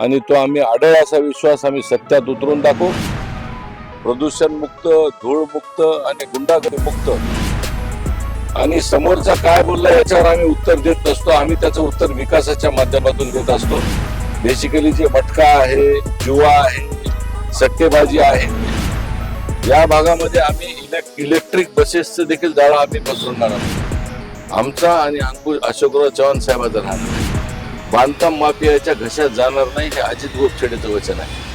आणि तो आम्ही आढळ असा विश्वास आम्ही सत्यात उतरून दाखवू. प्रदूषण मुक्त धूळ मुक्त आणि गुंडागरी मुक्त. आणि समोरचा काय बोलला याच्यावर आम्ही उत्तर देत नसतो. आम्ही त्याचं उत्तर विकासाच्या माध्यमातून देत असतो. बेसिकली जे मटका आहे जुवा आहे सट्टेबाजी आहे या भागामध्ये आम्ही इलेक्ट्रिक बसेसचं देखील जाळं आम्ही पसरवणार आहोत. आमचा आणि अंकुश अशोकराव चव्हाण साहेबाचा राहणार. आहे. बांधकाम माफियाच्या घशात जाणार नाही हे अजित गोपछेडेचं वचन आहे.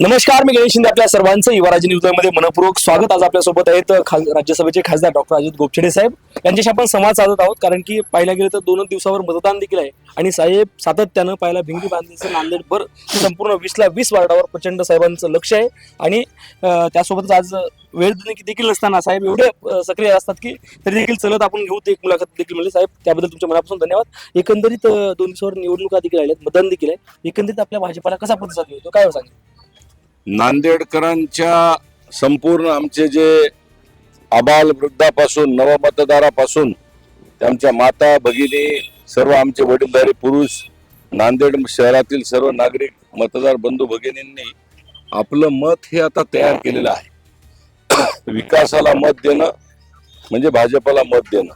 नमस्कार मी गणेश शिंदे आपल्या सर्वांचं युवराज न्यूजमध्ये मनपूर्वक स्वागत. आज आपल्यासोबत आहेत राज्यसभेचे खासदार डॉक्टर अजित गोपछडे साहेब. यांच्याशी आपण संवाद साधत आहोत कारण की पाहिला गेलं तर दोनच दिवसावर मतदान देखील आहे. आणि साहेब सातत्यानं पाहिला भिंगी बांधणीचं नांदेडभर संपूर्ण वीसला वीस वार्डावर प्रचंड साहेबांचं लक्ष आहे. आणि त्यासोबतच आज वेळ देखील- देखील नसताना साहेब एवढे सक्रिय असतात की तरी देखील चलत आपण घेऊ ते एक मुलाखत देखील मिळेल साहेब त्याबद्दल तुमच्या मनापासून धन्यवाद. एकंदरीत दोन दिवसावर निवडणुका देखील आल्या मतदान देखील आहे. एकंदरीत आपल्या भाजपाला कसा प्रतिसाद मिळतो? काय सांगेल? नांदेडकरांच्या संपूर्ण आमचे जे आबाल वृद्धापासून नवमतदारापासून त्यांच्या माता भगिनी सर्व आमचे वडीलधारी पुरुष नांदेड शहरातील सर्व नागरिक मतदार बंधू भगिनींनी आपलं मत हे आता तयार केलेलं आहे. विकासाला मत देणं म्हणजे भाजपला मत देणं.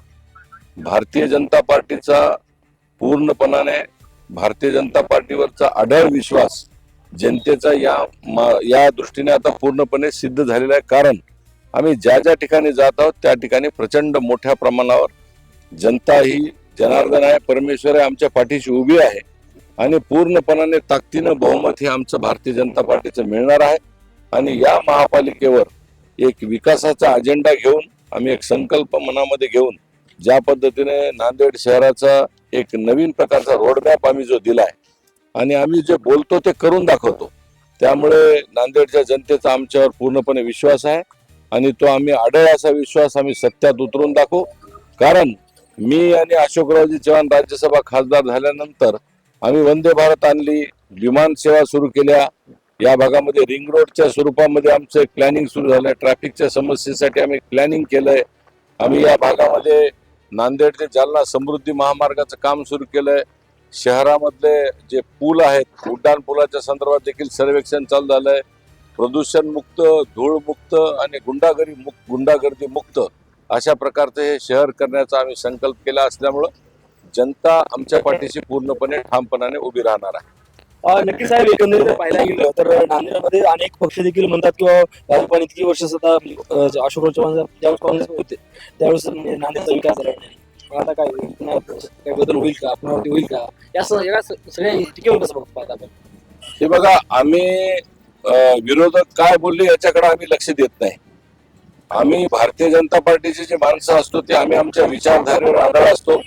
भारतीय जनता पार्टीचा पूर्णपणाने भारतीय जनता पार्टीवरचा आढळ विश्वास जनतेचा या मा- या दृष्टीने आता पूर्णपणे सिद्ध झालेला आहे. कारण आम्ही ज्या ज्या ठिकाणी जात आहोत त्या ठिकाणी प्रचंड मोठ्या प्रमाणावर जनता ही जनार्दन आहे परमेश्वर आहे आमच्या पाठीशी उभी आहे. आणि पूर्णपणाने ताकदीनं बहुमत हे आमचं भारतीय जनता पार्टीचं मिळणार आहे. आणि या महापालिकेवर एक विकासाचा अजेंडा घेऊन आम्ही एक संकल्प मनामध्ये घेऊन ज्या पद्धतीने नांदेड शहराचा एक नवीन प्रकारचा रोडमॅप आम्ही जो दिला आहे आणि आम्ही जे बोलतो ते करून दाखवतो. त्यामुळे नांदेडच्या जनतेचा आमच्यावर पूर्णपणे विश्वास आहे आणि तो आम्ही आढळ असा विश्वास आम्ही सत्यात उतरून दाखवू. कारण मी आणि अशोकरावजी चव्हाण राज्यसभा खासदार झाल्यानंतर आम्ही वंदे भारत आणली विमान सेवा सुरू केल्या. या भागामध्ये रिंग रोडच्या स्वरूपामध्ये आमचं एक प्लॅनिंग सुरू झालं ट्रॅफिकच्या समस्येसाठी आम्ही प्लॅनिंग केलंय. आम्ही या भागामध्ये नांदेड ते जालना समृद्धी महामार्गाचं काम सुरू केलंय. शहरामधले जे पूल आहेत उड्डाण पुलाच्या संदर्भात देखील सर्वेक्षण चालू झालंय. प्रदूषण मुक्त धूळ मुक्त आणि गुंडागरी मुक्त गुंडागर्दी मुक्त अशा प्रकारचं हे शहर करण्याचा आम्ही संकल्प केला असल्यामुळं जनता आमच्या पाठीशी पूर्णपणे ठामपणाने उभी राहणार आहे. नक्की साहेब एकंदरीत पाहायला गेलं तर नांदेडमध्ये अनेक पक्ष देखील म्हणतात किंवा भाजपाने इतकी वर्ष सुद्धा अशोक चव्हाण ज्यावेळेस काँग्रेस होते त्यावेळेस नांदेडचा विकास झाला नाही. आता काय होईल? पुन्हा काय बदल होईल का? पुनरावृत्ती होईल का? या स- सगळ्या टीकेवर कसं बघतो आता आपण? हे बघा आम्ही विरोधक काय बोलले याच्याकडे आम्ही लक्ष देत नाही. आम्ही भारतीय जनता पार्टीचे जे माणसं असतो ते आम्ही आमच्या विचारधारेवर आधार असतो.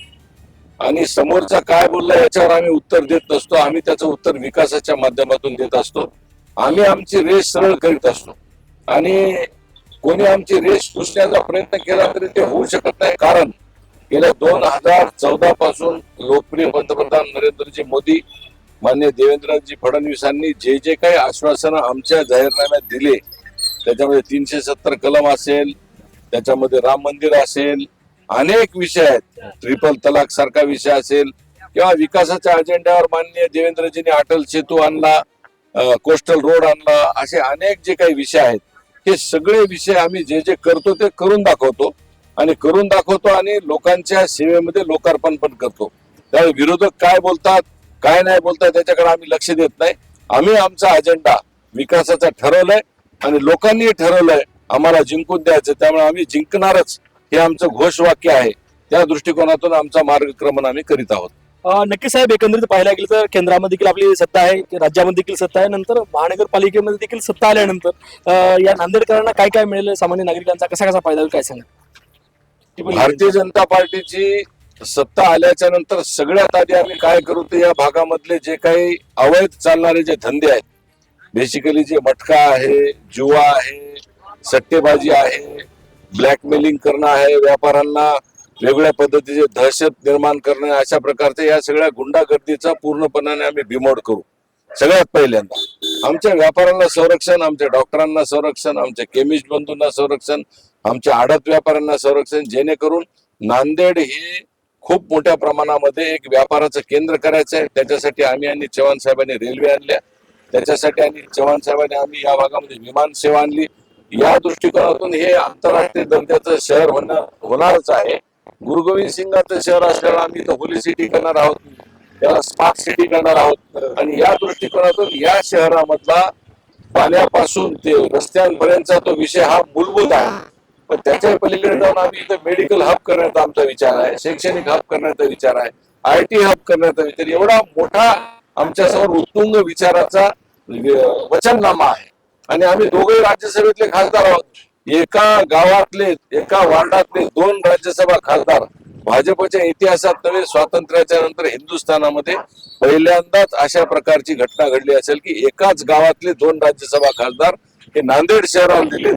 आणि समोरचा काय बोलला याच्यावर आम्ही उत्तर देत नसतो. आम्ही त्याचं उत्तर विकासाच्या माध्यमातून देत असतो. आम्ही आमची रेस सरळ करीत असतो. आणि कोणी आमची रेस पुसण्याचा प्रयत्न केला तरी ते होऊ शकत नाही. कारण गेल्या दोन हजार चौदा पासून लोकप्रिय पंतप्रधान नरेंद्रजी मोदी मान्य देवेंद्रजी फडणवीसांनी जे जे काही आश्वासनं आमच्या जाहीरनाम्यात दिले त्याच्यामध्ये तीनशे सत्तर कलम असेल त्याच्यामध्ये राम मंदिर असेल अनेक विषय आहेत. ट्रिपल तलाक सारखा विषय असेल किंवा विकासाच्या अजेंड्यावर मान्य देवेंद्रजींनी अटल सेतू आणला कोस्टल रोड आणला असे अनेक जे काही विषय आहेत हे सगळे विषय आम्ही जे जे करतो ते करून दाखवतो. आणि करून दाखवतो आणि लोकांच्या सेवेमध्ये लोकार्पण पण करतो. त्यामुळे विरोधक काय बोलतात काय नाही बोलतात त्याच्याकडे आम्ही लक्ष देत नाही. आम्ही आमचा अजेंडा विकासाचा ठरवलाय आणि लोकांनी ठरवलंय. आम्हाला जिंकून द्यायचं त्यामुळे आम्ही जिंकणारच. हे आमचं घोषवाक्य आहे. त्या दृष्टिकोनातून आमचा मार्गक्रमण आम्ही करीत आहोत. नक्की साहेब एकंदरीत पाहायला गेलं तर केंद्रामध्ये देखील आपली सत्ता आहे राज्यामध्ये देखील सत्ता आहे नंतर महानगरपालिकेमध्ये देखील सत्ता आल्यानंतर या नांदेडकरांना काय काय मिळेल सामान्य नागरिकांचा कसा कसा फायदा होईल काय सांगा भारतीय जनता पार्टीची सत्ता आल्याच्यानंतर सगळ्यात आधी आम्ही काय करू ते या भागामधले जे काही अवैध चालणारे जे धंदे आहेत बेसिकली जे मटका आहे जुवा आहे सट्टेबाजी आहे ब्लॅकमेलिंग करणं आहे व्यापाऱ्यांना वेगळ्या पद्धतीचे दहशत निर्माण करणं अशा प्रकारचे या सगळ्या गुंडागर्दीचा पूर्णपणाने आम्ही बिमोड करू. सगळ्यात पहिल्यांदा. आमच्या व्यापाऱ्यांना संरक्षण आमच्या डॉक्टरांना संरक्षण आमच्या केमिस्ट बंधूंना संरक्षण आमच्या आडत व्यापाऱ्यांना संरक्षण जेणेकरून नांदेड हे खूप मोठ्या प्रमाणामध्ये एक व्यापाराचं केंद्र करायचं आहे त्याच्यासाठी आम्ही आणि चव्हाण साहेबांनी रेल्वे आणल्या. त्याच्यासाठी आणि चव्हाण साहेबांनी आम्ही या भागामध्ये विमान सेवा आणली. या दृष्टिकोनातून हे आंतरराष्ट्रीय दर्जाचं शहर होणं होणारच आहे. गुरु गोविंद सिंगाचं शहर असल्यानं आम्ही होली सिटी करणार आहोत. त्याला स्मार्ट सिटी करणार आहोत. आणि या दृष्टिकोनातून या शहरामधला पाण्यापासून ते रस्त्यांपर्यंतचा तो विषय हा मूलभूत आहे. पण त्याच्या पलीकडे जाऊन आम्ही इथं मेडिकल हब करण्याचा आमचा विचार आहे शैक्षणिक हब करण्याचा विचार आहे आय टी हब करण्याचा विचार एवढा मोठा आमच्यासमोर उत्तुंग विचाराचा वचननामा आहे. आणि आम्ही दोघे राज्यसभेतले खासदार आहोत. एका गावातले एका वार्डातले दोन राज्यसभा खासदार भाजपच्या इतिहासात नव्हे स्वातंत्र्याच्या नंतर हिंदुस्थानामध्ये पहिल्यांदाच अशा प्रकारची घटना घडली असेल की एकाच गावातले दोन राज्यसभा खासदार हे नांदेड शहराला दिले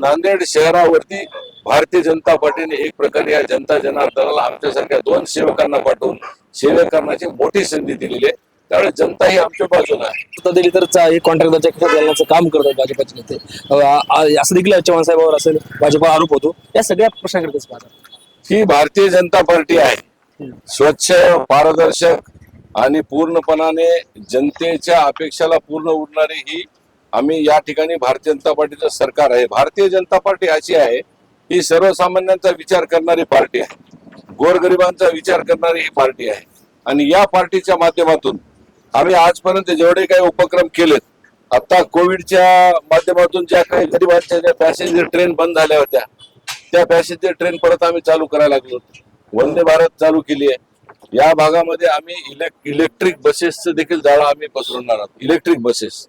नांदेड शहरावरती भारतीय जनता पार्टीने एक प्रकारे या जनता जनार्दनाला आमच्यासारख्या दोन सेवकांना पाठवून सेवा करण्याची मोठी संधी दिलेली आहे. त्यामुळे जनता ही आमच्या बाजूला आहे. दिली तर हे कॉन्ट्रॅक्टरच्या खिशात घालण्याचं काम करतात भाजपचे नेते. असं देखील चव्हाण साहेबांवर असेल भाजपा आरोप होतो. या सगळ्या प्रश्नाकडेच पाहतात ही भारतीय जनता पार्टी आहे. स्वच्छ पारदर्शक आणि पूर्णपणाने जनतेच्या अपेक्षाला पूर्ण उडणारी ही आम्ही या ठिकाणी भारतीय जनता पार्टीचं सरकार आहे. भारतीय जनता पार्टी अशी आहे ही सर्वसामान्यांचा विचार करणारी पार्टी आहे. गोरगरिबांचा विचार करणारी ही पार्टी आहे. आणि या पार्टीच्या माध्यमातून आम्ही आजपर्यंत जेवढे काही उपक्रम केलेत आता कोविडच्या माध्यमातून ज्या काही गरिबांच्या ज्या पॅसेंजर ट्रेन बंद झाल्या होत्या त्या पॅसेंजर ट्रेन परत आम्ही चालू करायला लागलो वंदे भारत चालू केली आहे. या भागामध्ये आम्ही इलेक इलेक्ट्रिक बसेसचं देखील जाळं आम्ही पसरवणार आहोत. Electric buses.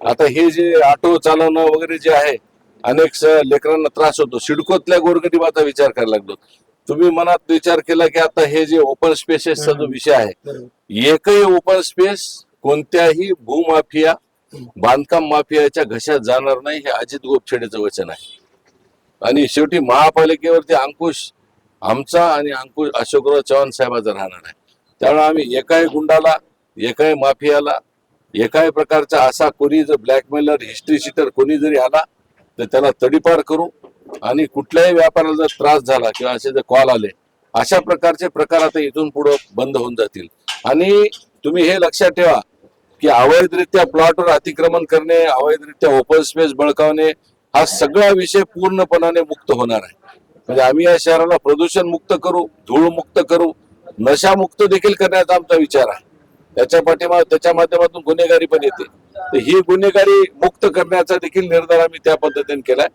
आता हे जे ऑटो चालवणं वगैरे जे आहे अनेक लेकरांना त्रास होतो. सिडकोतल्या गोरगरिबाचा विचार करायला लागलो. तुम्ही मनात विचार केला की आता हे जे ओपन स्पेसेसचा जो विषय आहे एकही ओपन स्पेस कोणत्याही भूमाफिया बांधकाम माफियाच्या घशात जाणार नाही हे अजित गोपछेडेचं वचन आहे. आणि शेवटी महापालिकेवरती अंकुश आमचा आणि अंकुश अशोकराव चव्हाण साहेबाचा राहणार आहे. त्यामुळे आम्ही एकाही गुंडाला एकाही माफियाला एकाही प्रकारचा असा कोणी जर ब्लॅकमेलर हिस्ट्री शीटर कोणी जरी आला तर त्याला तडीपार करू आणि कुठल्याही व्यापाराला जर त्रास झाला किंवा असे जर कॉल आले अशा प्रकारचे प्रकार आता इथून पुढे बंद होऊन जातील. आणि तुम्ही हे लक्षात ठेवा की अवैधरित्या प्लॉटवर अतिक्रमण करणे अवैधरित्या ओपन स्पेस बळकावणे हा सगळा विषय पूर्णपणाने मुक्त होणार आहे. म्हणजे आम्ही या शहराला प्रदूषण मुक्त करू धूळ मुक्त करू नशा मुक्त देखील करण्याचा आमचा विचार आहे. त्याच्या पाठीमा त्याच्या माध्यमातून गुन्हेगारी पण येते. तर ही गुन्हेगारी मुक्त करण्याचा देखील निर्धार आम्ही त्या पद्धतीने केलाय.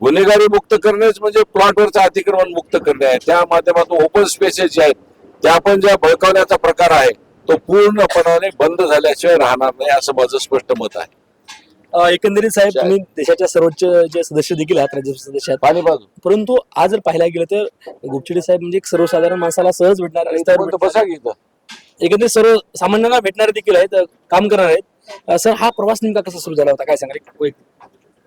गुन्हेगारी मुक्त करणेच म्हणजे प्लॉटवरचं अतिक्रमण मुक्त करणे आहे. त्या माध्यमातून ओपन स्पेसेस जे आहेत त्या पण ज्या बळकावण्याचा प्रकार आहे तो पूर्णपणाने बंद झाल्याशिवाय राहणार नाही असं माझं स्पष्ट मत आहे. एकंदरीत साहेब तुम्ही देशाच्या सर्वोच्च जे सदस्य देखील आहात राज्यसभा सदस्य आहात. परंतु आज जर पाहायला गेलं तर गोपचिडे साहेब म्हणजे सर्वसाधारण माणसाला सहज भेटणार एकंदरीत सर्व सामान्यांना भेटणारे देखील आहेत काम करणार आहेत. सर हा प्रवास नेमका कसा सुरू झाला होता? काय सांगाल?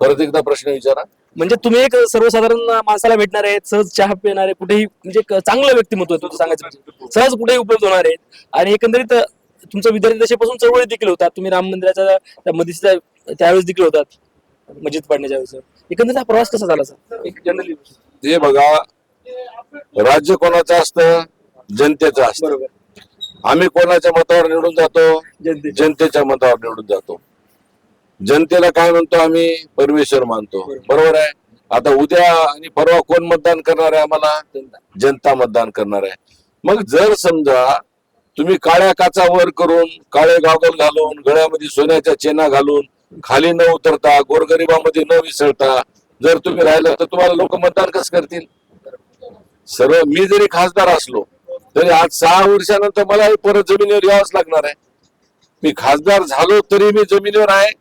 परत एकदा प्रश्न विचारा. म्हणजे तुम्ही एक सर्वसाधारण माणसाला भेटणार आहेत सहज चहा पिणारे कुठेही म्हणजे एक चांगलं व्यक्तिमत्व आहे तुमचं सांगायचं म्हणजे. सहज कुठेही उपलब्ध होणार आहेत. आणि एकंदरीत तुमचा विद्यार्थी दशेपासून चळवळी देखील होतात. तुम्ही राम मंदिराच्या मदतीचा त्यावेळेस देखील होतात. मस्जिद पाडण्याच्या वेळेस. एकंदरीत हा प्रवास कसा झाला सर? एक जनरली हे बघा राज्य कोणाचं असतं? जनतेचं असतं. बरोबर. आम्ही कोणाच्या मतावर निवडून जातो? जनते जनतेच्या मतावर निवडून जातो. जनतेला काय म्हणतो आम्ही? परमेश्वर मानतो. बरोबर. आहे? आता उद्या आणि परवा कोण मतदान करणार आहे आम्हाला? जनता मतदान करणार आहे. मग जर समजा तुम्ही काळ्या काचा वर करून काळे गॉगल घालून गळ्यामध्ये सोन्याच्या चेना घालून खाली न उतरता गोरगरिबामध्ये न विसरता जर तुम्ही राहिलं तर तुम्हाला लोक मतदान कसं करतील? सर्व मी जरी खासदार असलो तरी आज सहा वर्षानंतर मला परत जमिनीवर यावंच लागणार आहे. मी खासदार झालो तरी मी जमिनीवर आहे.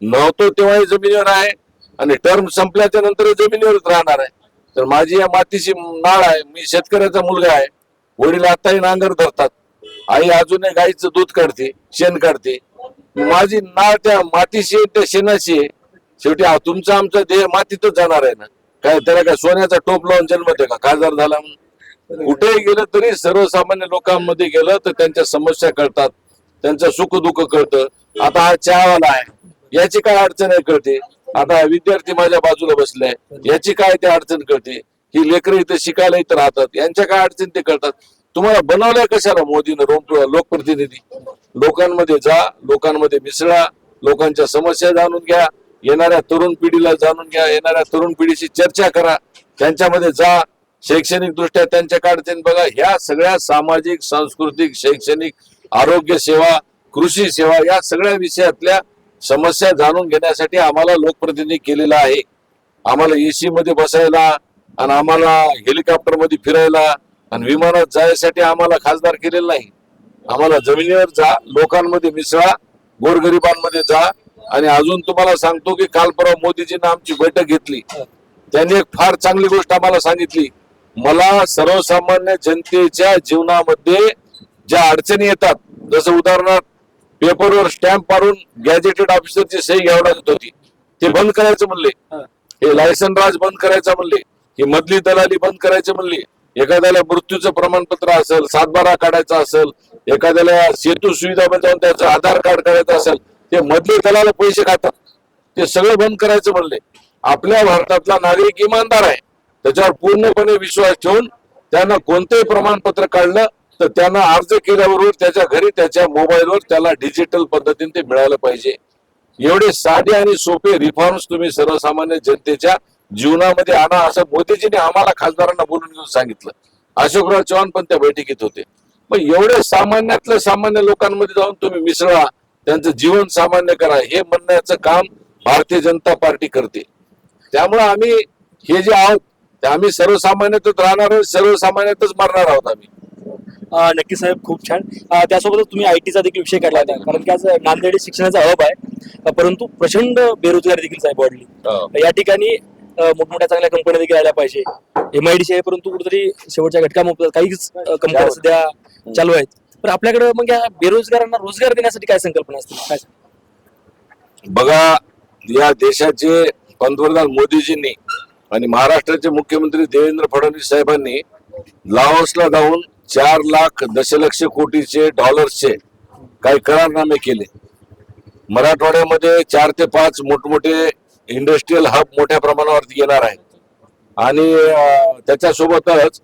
नव्हतो तेव्हाही जमिनीवर आहे. आणि टर्म संपल्याच्या नंतर जमिनीवरच राहणार आहे. तर माझी या मातीची नाळ आहे. मी शेतकऱ्याचा मुलगा आहे. वडील आताही नांगर धरतात. आई अजूनही गाईचं दूध काढते शेण काढते. माझी नाळ त्या मातीशी आहे, त्या शेणाशी आहे. शेवटी तुमचा आमचा देह मातीतच जाणार आहे ना. काय त्याला काय सोन्याचा टोप लावून जन्मते का? खासदार झाला म्हणून. कुठेही गेलं तरी सर्वसामान्य लोकांमध्ये गेलं तर त्यांच्या समस्या कळतात त्यांचं सुख दुःख कळतं. आता हा चहावाला आहे. याची काय अडचण आहे कळते? आता विद्यार्थी माझ्या बाजूला बसलाय याची काय ते अडचण कळते? ही लेकरं इथे शिकायला इथं राहतात. यांच्या काय अडचण ते कळतात? तुम्हाला बनवलंय कशाला मोदीनं रोम लोकप्रतिनिधी? लोकांमध्ये जा लोकांमध्ये मिसळा लोकांच्या समस्या जाणून घ्या येणाऱ्या तरुण पिढीला जाणून घ्या येणाऱ्या तरुण पिढीशी चर्चा करा त्यांच्यामध्ये जा शैक्षणिक दृष्ट्या त्यांच्या अडचणी बघा ह्या सगळ्या सामाजिक सांस्कृतिक शैक्षणिक आरोग्य सेवा कृषी सेवा या सगळ्या विषयातल्या समस्या जाणून घेण्यासाठी आम्हाला लोकप्रतिनिधी केलेला आहे. आम्हाला एसी मध्ये बसायला आणि आम्हाला हेलिकॉप्टरमध्ये फिरायला आणि विमानात जायसाठी आम्हाला खासदार केलेलं नाही. आम्हाला जमिनीवर जा लोकांमध्ये मिसळा गोरगरिबांमध्ये जा आणि अजून तुम्हाला सांगतो की काल परवा मोदीजीनं आमची बैठक घेतली. त्यांनी एक फार चांगली गोष्ट आम्हाला सांगितली. मला सर्वसामान्य जनतेच्या जीवनामध्ये ज्या अडचणी येतात जसं उदाहरणार्थ पेपरवर स्टॅम्प मारून गॅजेटेड ऑफिसरची सही घ्यावी लागत होती. ते बंद करायचं म्हणले. हे. लायसन राज बंद करायचं म्हणले. ही मधली दलाली बंद करायचे म्हणले. एखाद्याला मृत्यूचं प्रमाणपत्र असेल सातबारा काढायचा असेल एखाद्याला सेतू सुविधा जाऊन त्याचं आधार कार्ड काढायचं असेल ते मधली दलाला पैसे खातात. ते सगळं बंद करायचं म्हणले. आपल्या भारतातला नागरिक इमानदार आहे. त्याच्यावर पूर्णपणे विश्वास ठेवून त्यांना कोणतंही प्रमाणपत्र काढलं तर त्यांना अर्ज केल्याबरोबर त्याच्या घरी त्याच्या मोबाईलवर त्याला डिजिटल पद्धतीने ते मिळालं पाहिजे. एवढे साधे आणि सोपे रिफॉर्म्स तुम्ही सर्वसामान्य जनतेच्या जीवनामध्ये आणा असं मोदीजीने आम्हाला खासदारांना बोलून घेऊन सांगितलं. अशोकराव चव्हाण पण त्या बैठकीत होते. मग एवढे सामान्यातल्या सामान्य लोकांमध्ये जाऊन तुम्ही मिसळा त्यांचं जीवन सामान्य करा हे म्हणण्याचं काम भारतीय जनता पार्टी करते. त्यामुळे आम्ही हे जे आहोत ते आम्ही सर्वसामान्यातच राहणार आहोत सर्वसामान्यातच मरणार आहोत आम्ही. नक्की साहेब खूप छान. त्यासोबतच तुम्ही आयटीचा देखील विषय काढला होता कारण की आज नांदेड हे शिक्षणाचा हब आहे. परंतु प्रचंड बेरोजगारी देखील साहेब वाढली. या ठिकाणी मोठमोठ्या चांगल्या कंपन्या देखील आल्या पाहिजे. एमआयडीसी आहे परंतु कुठेतरी शेवटच्या घटकामुळे काहीच कंपन्या सध्या चालू आहेत. पण आपल्याकडे मग या बेरोजगारांना रोजगार देण्यासाठी काय संकल्पना असतील काय? बघा या देशाचे पंतप्रधान मोदीजींनी आणि महाराष्ट्राचे मुख्यमंत्री देवेंद्र फडणवीस साहेबांनी लाओसला जाऊन चार लाख दशलक्ष कोटीचे डॉलर्सचे काही करारनामे केले. मराठवाड्यामध्ये चार ते पाच मोठमोठे इंडस्ट्रीयल हब मोठ्या प्रमाणावरती येणार आहेत. आणि त्याच्यासोबतच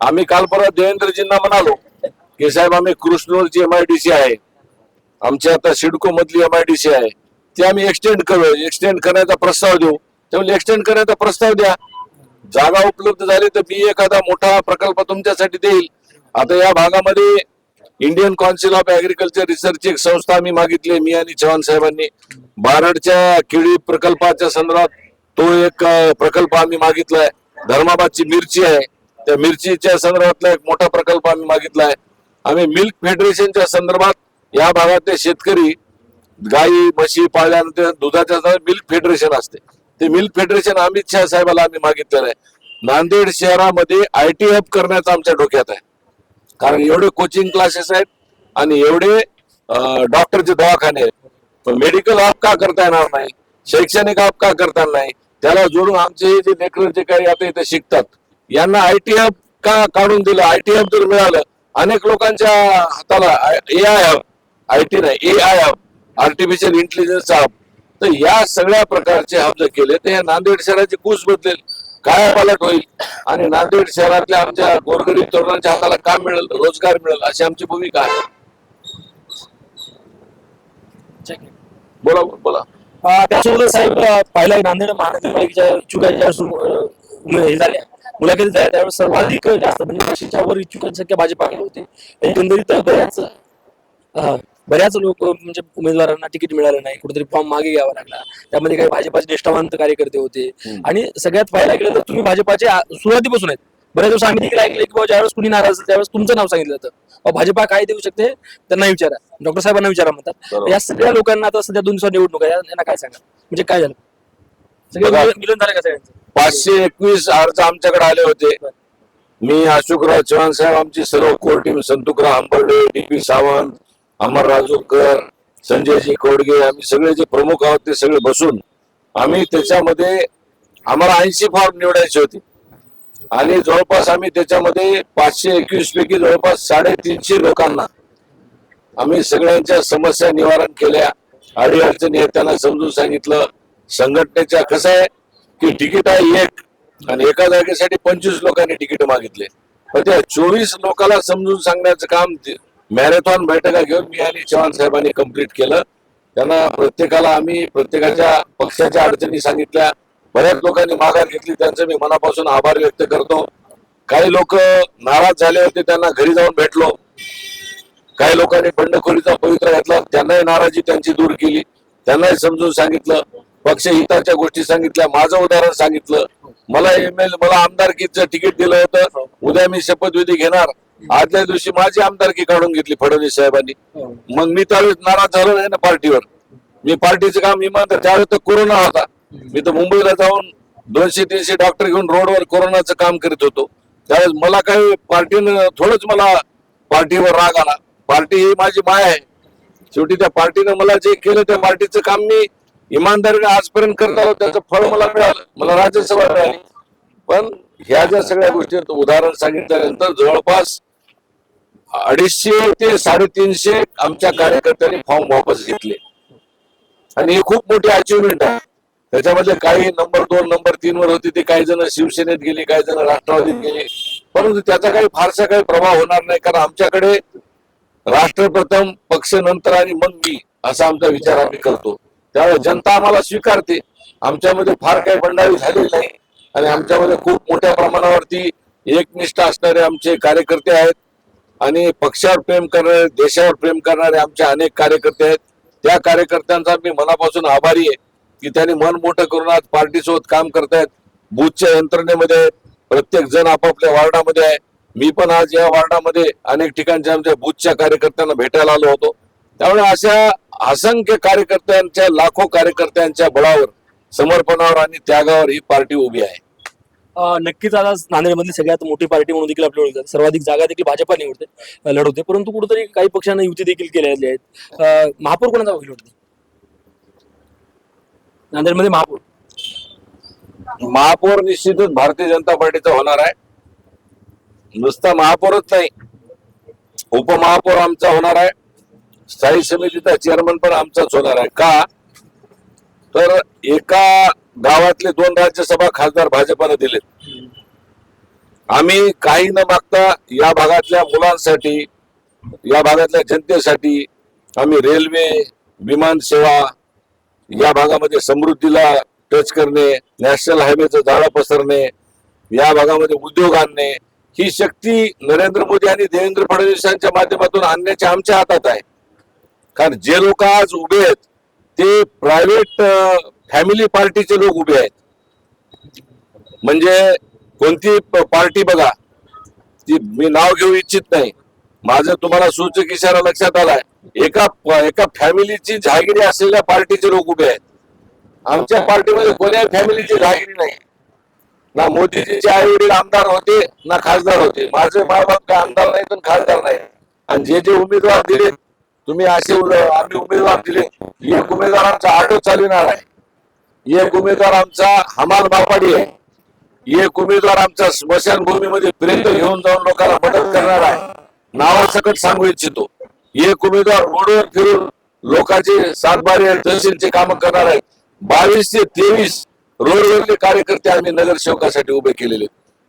आम्ही काल परवा देवेंद्रजींना म्हणालो की साहेब आम्ही कृष्णूरची सी आहे. आमची आता सिडको मधली एम आय डी सी आहे. ती आम्ही एक्सटेंड करू एक्सटेंड करण्याचा प्रस्ताव देऊ. त्यामुळे एक्सटेंड करण्याचा प्रस्ताव द्या. जागा उपलब्ध झाली तर मी एखादा मोठा प्रकल्प तुमच्यासाठी देईल. आता या भागामध्ये Indian council of agriculture research एक संस्था आम्ही मागितली मी आणि चव्हाण साहेबांनी. बारडच्या केळी प्रकल्पाच्या संदर्भात तो एक प्रकल्प आम्ही मागितलाय धर्माबादची मिरची आहे. त्या मिरचीच्या संदर्भातला एक मोठा प्रकल्प आम्ही मागितलाय आम्ही मिल्क फेडरेशनच्या संदर्भात या भागातले शेतकरी गाई म्हशी पाळल्यानंतर दुधाच्या मिल्क फेडरेशन असते. ते मिल फेडरेशन अमित शहा साहेबाला आम्ही मागितलेलं आहे. नांदेड शहरामध्ये आय टी हब करण्याचं आमच्या डोक्यात आहे. कारण एवढे कोचिंग क्लासेस आहेत आणि एवढे डॉक्टरचे दवाखाने आहेत. पण मेडिकल हब का करता येणार नाही? शैक्षणिक हब का करता येणार नाही? त्याला जोडून आमचे जे लेकर जे काही आता इथे शिकतात यांना आय टी हब का काढून दिलं? आय टी हब जर मिळालं अनेक लोकांच्या हाताला A I hub I T नाही A I hub artificial intelligence hub तर या सगळ्या प्रकारचे हब केले तर या नांदेड शहराची कूस बदलेल काय पालट होईल. आणि नांदेड शहरातल्या आमच्या गोरगरीब तरुणांच्या हाताला काम मिळेल रोजगार मिळेल अशी आमची भूमिका आहे. बोला बोला. अं, साहेब अं, पहिला नांदेड महानगरपालिकेच्या इच्छुकांच्या सु- मुलाखती झाल्या. त्यावेळेस सर्वाधिक जास्त म्हणजे पाचशेच्या वर इच्छुकांची संख्या भाजपाकडे होती. एकंदरीत बऱ्याच बऱ्याच लोक म्हणजे उमेदवारांना तिकीट मिळालं नाही कुठेतरी फॉर्म मागे घ्यावा लागला. त्यामध्ये काही भाजपाचे निष्ठावंत कार्यकर्ते होते. आणि सगळ्यात पाहायला गेलं तर तुम्ही भाजपाचे सुरुवातीपासून आहेत. बऱ्याच दिवस आम्ही देखील ऐकले की बाबा ज्यावेळेस कुणी नाराज असेल त्यावेळेस तुमचं नाव सांगितलं जातं. भाजपा काय देऊ शकते? त्यांना विचारा. डॉक्टर साहेबांना विचारा म्हणतात. या सगळ्या लोकांना आता सध्या दोन दिवसात निवडणूक आहे यांना काय सांगा? म्हणजे काय झालं? सगळे मिलन झालं का सगळ्यांचं? पाचशे एकवीस अर्ज आमच्याकडे आले होते. मी अशोकराव चव्हाण साहेब आमची सर्व core team Santukrao Ambarde D P Sawant Amar Rajurkar Sanjayji Kodage आम्ही सगळे जे प्रमुख आहोत ते सगळे बसून आम्ही त्याच्यामध्ये आम्हाला ऐंशी फॉर्म निवडायचे होते. आणि जवळपास आम्ही त्याच्यामध्ये पाचशे एकवीस पैकी जवळपास साडेतीनशे लोकांना आम्ही सगळ्यांच्या समस्या निवारण केल्या. अडीअडचणी आहेत त्यांना समजून सांगितलं. संघटनेच्या कसं आहे की तिकीट आहे एक आणि एका जागेसाठी पंचवीस लोकांनी तिकीट मागितले. पण त्या चोवीस लोकांना समजून सांगण्याचं काम मॅरेथॉन बैठका घेऊन मी आणि चव्हाण साहेबांनी कंप्लीट केलं. त्यांना प्रत्येकाला आम्ही प्रत्येकाच्या पक्षाच्या अडचणी सांगितल्या. बऱ्याच लोकांनी माघार घेतली. त्यांचं मी मनापासून आभार व्यक्त करतो. काही लोक नाराज झाले होते त्यांना घरी जाऊन भेटलो. काही लोकांनी बंडखोरीचा पवित्र घेतला. त्यांनाही नाराजी त्यांची दूर केली. त्यांनाही समजून सांगितलं. पक्ष हिताच्या गोष्टी सांगितल्या. माझं उदाहरण सांगितलं. मला एम एल मला आमदारकीचं तिकीट दिलं होतं. उद्या मी शपथविधी घेणार. आदल्या दिवशी माझी आमदारकी काढून घेतली फडणवीस साहेबांनी. मग मी त्यावेळेस नाराज झालो नाही ना पार्टीवर. मी पार्टीचं काम इमानदार त्यावेळेस तर कोरोना होता. मी तर मुंबईला जाऊन दोनशे तीनशे डॉक्टर घेऊन रोडवर कोरोनाचं काम करीत होतो. त्यावेळेस मला काही पार्टीनं थोडंच मला पार्टीवर राग आला. पार्टी ही माझी माय आहे. शेवटी त्या पार्टीनं मला जे केलं त्या पार्टीचं काम मी इमानदारीने आजपर्यंत करत आलो. त्याचं फळ मला मिळालं. मला राज्यसभा मिळाली. पण ह्या ज्या सगळ्या गोष्टी उदाहरण सांगितल्यानंतर जवळपास अडीचशे ते साडेतीनशे आमच्या कार्यकर्त्यांनी फॉर्म वापस घेतले. आणि हे खूप मोठी अचिव्हमेंट आहे. त्याच्यामध्ये काही नंबर दोन नंबर तीन वर होती ते काही जण शिवसेनेत गेले काही जण राष्ट्रवादीत गेले. परंतु त्याचा काही फारसा काही प्रभाव होणार नाही कारण आमच्याकडे राष्ट्रप्रथम पक्ष नंतर आणि मग मी असा आमचा विचार आम्ही करतो. त्यामुळे जनता आम्हाला स्वीकारते. आमच्यामध्ये फार काही बंडाळी झालेली नाही. आणि आमच्यामध्ये खूप मोठ्या प्रमाणावरती एकनिष्ठ असणारे आमचे कार्यकर्ते आहेत. आणि पक्षावर प्रेम करणारे देशावर प्रेम करणारे आमचे अनेक कार्यकर्ते आहेत. त्या कार्यकर्त्यांचा मी मनापासून आभारी आहे की त्यांनी मन मोठं करून आज पार्टीसोबत काम करतायत. बूथच्या यंत्रणेमध्ये आहेत. प्रत्येक जण आपापल्या वार्डामध्ये आहे. मी पण आज या वार्डामध्ये अनेक ठिकाणच्या आमच्या बूथच्या कार्यकर्त्यांना भेटायला आलो होतो. त्यामुळे अशा असंख्य कार्यकर्त्यांच्या लाखो कार्यकर्त्यांच्या बळावर समर्पणावर आणि त्यागावर ही पार्टी उभी आहे. नक्कीच आता नांदेडमधली सगळ्यात मोठी पार्टी म्हणून देखील आपली ओळखतात. सर्वाधिक जागा देखील भाजपा निवडते लढवते. परंतु कुठेतरी काही पक्षांना युती देखील केलेली आहेत. महापौर कोणाचा वकील होते नांदेडमध्ये महापौर. महापौर निश्चितच भारतीय जनता पार्टीचा होणार आहे. नुसता महापौरच नाही उपमहापौर आमचा होणार आहे. स्थायी समितीचा चेअरमन पण आमचाच होणार आहे. का? तर एका गावातले दोन राज्यसभा खासदार भाजपाने दिलेत. आम्ही काही न मागता या भागातल्या मुलांसाठी या भागातल्या जनतेसाठी आम्ही रेल्वे विमान सेवा या भागामध्ये समृद्धीला टच करणे नॅशनल हायवेचं जाळं पसरणे या भागामध्ये उद्योग आणणे ही शक्ती नरेंद्र मोदी आणि देवेंद्र फडणवीसांच्या माध्यमातून आणण्याच्या आमच्या हातात आहे. कारण जे लोक आज उभे आहेत ते प्रायव्हेट फॅमिली पार्टीचे लोक उभे आहेत. म्हणजे कोणती पार्टी बघा ती मी नाव घेऊ इच्छित नाही. माझं तुम्हाला सूचक इशारा लक्षात आलाय. एका एका फॅमिलीची जहागिरी असलेल्या पार्टीचे लोक उभे आहेत. आमच्या पार्टीमध्ये कोण्या फॅमिलीची जहागिरी नाही. ना मोदीजीचे आई वडील आमदार होते ना खासदार होते. माझे मायबाप काय आमदार नाही पण खासदार नाही. आणि जे जे उमेदवार दिले तुम्ही असे आम्ही उमेदवार दिले. एक उमेदवार आमचा ऑटो चालविणार आहे. एक उमेदवार आमचा हमाल बापाडी आहे. एक उमेदवार आमचा स्मशानभूमीमध्ये प्रेत घेऊन जाऊन लोकांना मदत करणार आहे. नावासकट सांगू इच्छितो. एक उमेदवार रोडवर फिरून लोकांचे सातबारे तहसीलचे काम करणार आहेत बावीस ते तेवीस रोडवरले कार्यकर्ते आम्ही नगरसेवकासाठी उभे केलेले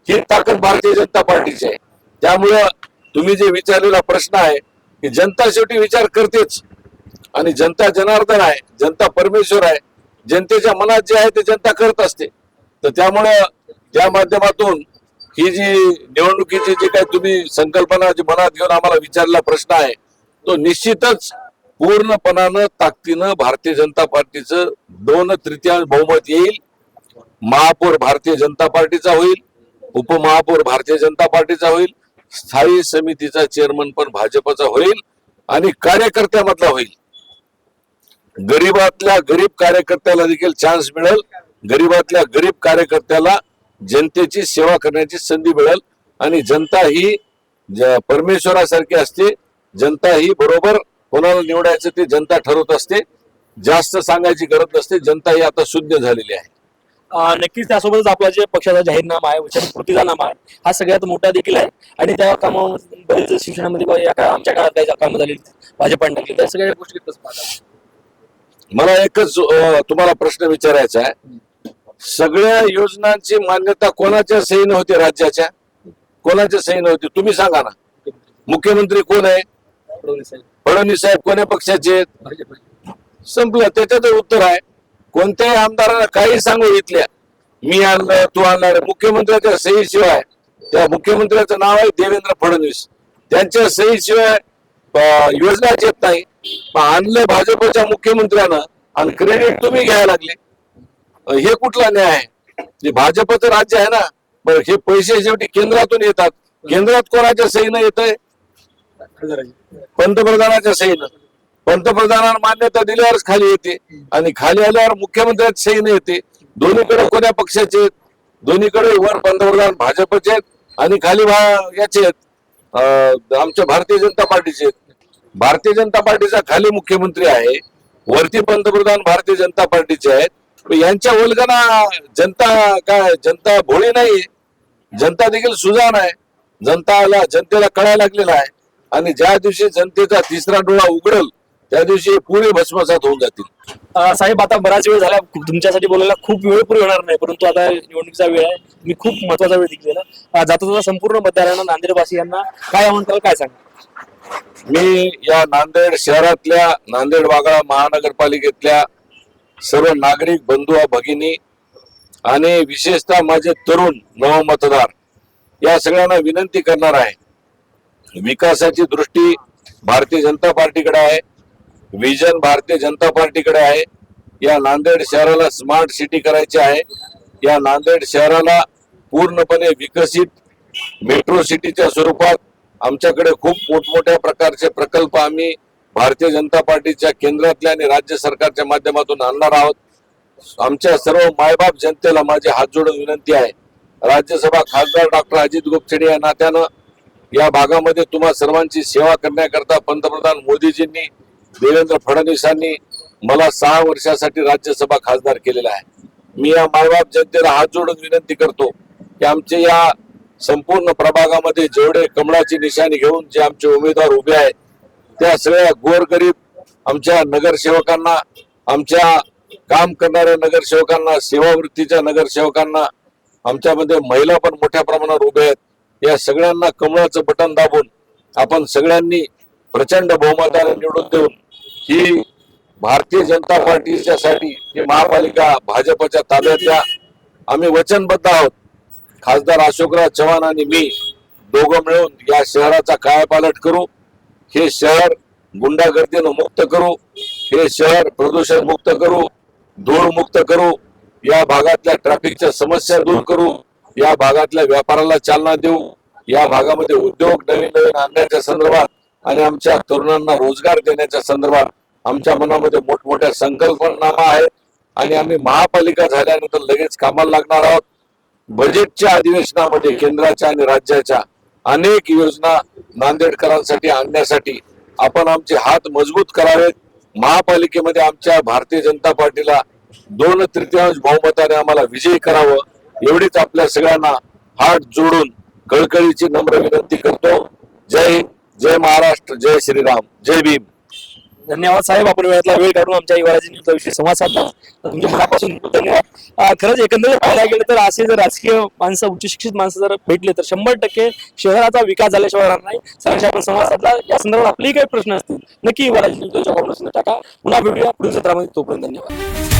ही ताकद भारतीय जनता पार्टीची आहे. त्यामुळं तुम्ही जे विचारलेला प्रश्न आहे की जनता शेवटी विचार करतेच. आणि जनता जनार्दन आहे जनता परमेश्वर आहे. जनतेच्या मनात जे आहे ते जनता करत असते. तर त्यामुळं त्या माध्यमातून ही जी निवडणुकीची जी काही तुम्ही संकल्पना जी मनात घेऊन आम्हाला विचारलेला प्रश्न आहे तो निश्चितच पूर्णपणानं ताकदीनं भारतीय जनता पार्टीचं दोन तृतीयांश बहुमत येईल. महापौर भारतीय जनता पार्टीचा होईल. उपमहापौर भारतीय जनता पार्टीचा होईल. स्थायी समितीचा चेअरमन पण भाजपचा होईल. आणि कार्यकर्त्यामधला होईल. गरीबातल्या गरीब कार्यकर्त्याला देखील चान्स मिळेल. गरीबातल्या गरीब कार्यकर्त्याला जनतेची सेवा करण्याची संधी मिळेल. आणि जनता ही परमेश्वरासारखी असते जनता ही बरोबर कोणाला निवडायचं ते जनता ठरवत असते. जास्त सांगायची गरज नसते जनता ही आता शून्य झालेली आहे. नक्कीच त्यासोबतच आपला जे पक्षाचा जाहीरनामा आहे वचन कृतीनामा आहे हा सगळ्यात मोठा देखील आहे. आणि त्या कामावर बरेच शिक्षणामध्ये आमच्या काळात काही कामं झालेली भाजपाने टाकली त्या सगळ्या गोष्टी मला एकच तुम्हाला प्रश्न विचारायचा आहे. सगळ्या योजनांची मान्यता कोणाच्या सहीनं होती राज्याच्या? कोणाच्या सहीनं होती तुम्ही सांगा ना. मुख्यमंत्री कोण आहे? फडणवीस साहेब कोण्या पक्षाचे संपलं. त्याच्यात उत्तर आहे. कोणत्याही आमदारांना काही सांगू इथल्या. मी आणलं तू आणणार मुख्यमंत्र्याच्या सही शिवाय त्या मुख्यमंत्र्याचं नाव आहे देवेंद्र फडणवीस. त्यांच्या सही शिवाय योजना येत नाही आणलं भाजपच्या मुख्यमंत्र्यानं आणि क्रेडिट तुम्ही घ्यायला लागले. हे कुठला न्याय आहे? जे भाजपचं राज्य आहे ना पण हे पैसे शेवटी केंद्रातून येतात. केंद्रात कोणाच्या सहीनं येत आहे पंतप्रधानाच्या सहीनं. पंतप्रधानांना मान्यता दिल्यावरच खाली येते आणि खाली आल्यावर मुख्यमंत्र्याच्या सहीनं येते. दोन्हीकडे कोण्या पक्षाचे आहेत? दोन्हीकडे वर पंतप्रधान भाजपचे आहेत आणि खाली याचे आहेत. आमच्या भारतीय जनता पार्टीचे आहेत. भारतीय जनता पार्टीचा खाली मुख्यमंत्री आहे वरती पंतप्रधान भारतीय जनता पार्टीचे आहेत. यांच्या उलगना जनता काय जनता भोळी नाही जनता देखील सुजाण आहे. जनताला जनतेला कळायला लागलेला आहे. आणि ज्या दिवशी जनतेचा तिसरा डोळा उघडल त्या दिवशी पुरे भस्मसात होऊन जातील. साहेब आता बराच वेळ झाला तुमच्यासाठी बोलायला खूप वेळ पुरे होणार नाही परंतु आता निवडणुकीचा वेळ आहे. मी खूप महत्त्वाचा वेळ दिलेला जाता जाता संपूर्ण मतदारांना नांदेडवासियांना काय आव्हान कराल काय सांगा मी या नांदेड शहरातल्या नांदेड वागळा महानगरपालिकेतल्या सर्व नागरिक बंधू भगिनी आणि विशेषतः माझे तरुण नवमतदार या सगळ्यांना विनंती करणार आहे. विकासाची दृष्टी भारतीय जनता पार्टीकडे आहे. विजन भारतीय जनता पार्टीकडे आहे. या नांदेड शहराला स्मार्ट सिटी करायची आहे. या नांदेड शहराला पूर्णपणे विकसित मेट्रो सिटीच्या स्वरूपात आमच्याकडे खूप मोठमोठ्या प्रकारचे प्रकल्प आम्ही भारतीय जनता पार्टीच्या केंद्रातल्या आणि राज्य सरकारच्या माध्यमातून आणणार आहोत. आमच्या सर्व मायबाप जनतेला माझे हात जोडून विनंती आहे. राज्यसभा खासदार डॉक्टर अजित गोपछडे या नात्यानं या भागामध्ये तुम्हा सर्वांची सेवा करण्याकरता पंतप्रधान मोदीजींनी देवेंद्र फडणवीसांनी मला सहा वर्षासाठी राज्यसभा खासदार केलेला आहे. मी या मायबाप जनतेला हात जोडून विनंती करतो की आमचे या संपूर्ण प्रभागामध्ये जेवढे कमळाची निशाणी घेऊन जे आमचे उमेदवार उभे आहेत त्या सगळ्या गोरगरीब आमच्या नगरसेवकांना आमच्या काम करणाऱ्या नगरसेवकांना सेवावृत्तीच्या नगरसेवकांना आमच्यामध्ये महिला पण मोठ्या प्रमाणावर उभे आहेत. या सगळ्यांना कमळाचं बटन दाबून आपण सगळ्यांनी प्रचंड बहुमताने निवडून देऊन ही भारतीय जनता पार्टीच्या साठी ही महापालिका भाजपच्या ताब्यात द्या. आम्ही वचनबद्ध आहोत. खासदार अशोकराव चव्हाण आणि मी दोघं मिळून या शहराचा कायापालट करू. हे शहर गुंडागर्दीनं मुक्त करू. हे शहर प्रदूषण मुक्त करू. धूळ मुक्त करू. या भागातल्या ट्रॅफिकच्या समस्या दूर करू. या भागातल्या व्यापाराला चालना देऊ. या भागामध्ये उद्योग नवीन नवीन आणण्याच्या संदर्भात आणि आमच्या तरुणांना रोजगार देण्याच्या संदर्भात आमच्या मनामध्ये मोठमोठ्या संकल्पनामा आहेत आणि आम्ही महापालिका झाल्यानंतर लगेच कामाला लागणार आहोत. बजेटच्या अधिवेशनामध्ये केंद्राच्या आणि राज्याच्या अनेक योजना नांदेडकरांसाठी आणण्यासाठी आपण आमचे हात मजबूत करावेत. महापालिकेमध्ये आमच्या भारतीय जनता पार्टीला दोन तृतीयांश बहुमताने आम्हाला विजयी करावं एवढीच आपल्या सगळ्यांना हात जोडून कळकळीची नम्र विनंती करतो. जय जय महाराष्ट्र जय श्रीराम जय भीम. धन्यवाद साहेब आपण वेळातला वेळ काढून आमच्या युवराजी न्यूजविषयी संवाद साधला. तुमच्या मनापासून धन्यवाद. खरंच एकंदरीत पाहायला गेलं तर असे जर राजकीय माणसं उच्च शिक्षित माणसं जर भेटले तर शंभर टक्के शहराचा विकास झाल्याशिवाय राहणार नाही. सरांशी आपण संवाद साधला. या संदर्भात आपलेही काही प्रश्न असतील नक्की युवराजी न्यूजच्या टाका. पुन्हा भेटूया पुढील सत्रामध्ये. तोपर्यंत धन्यवाद.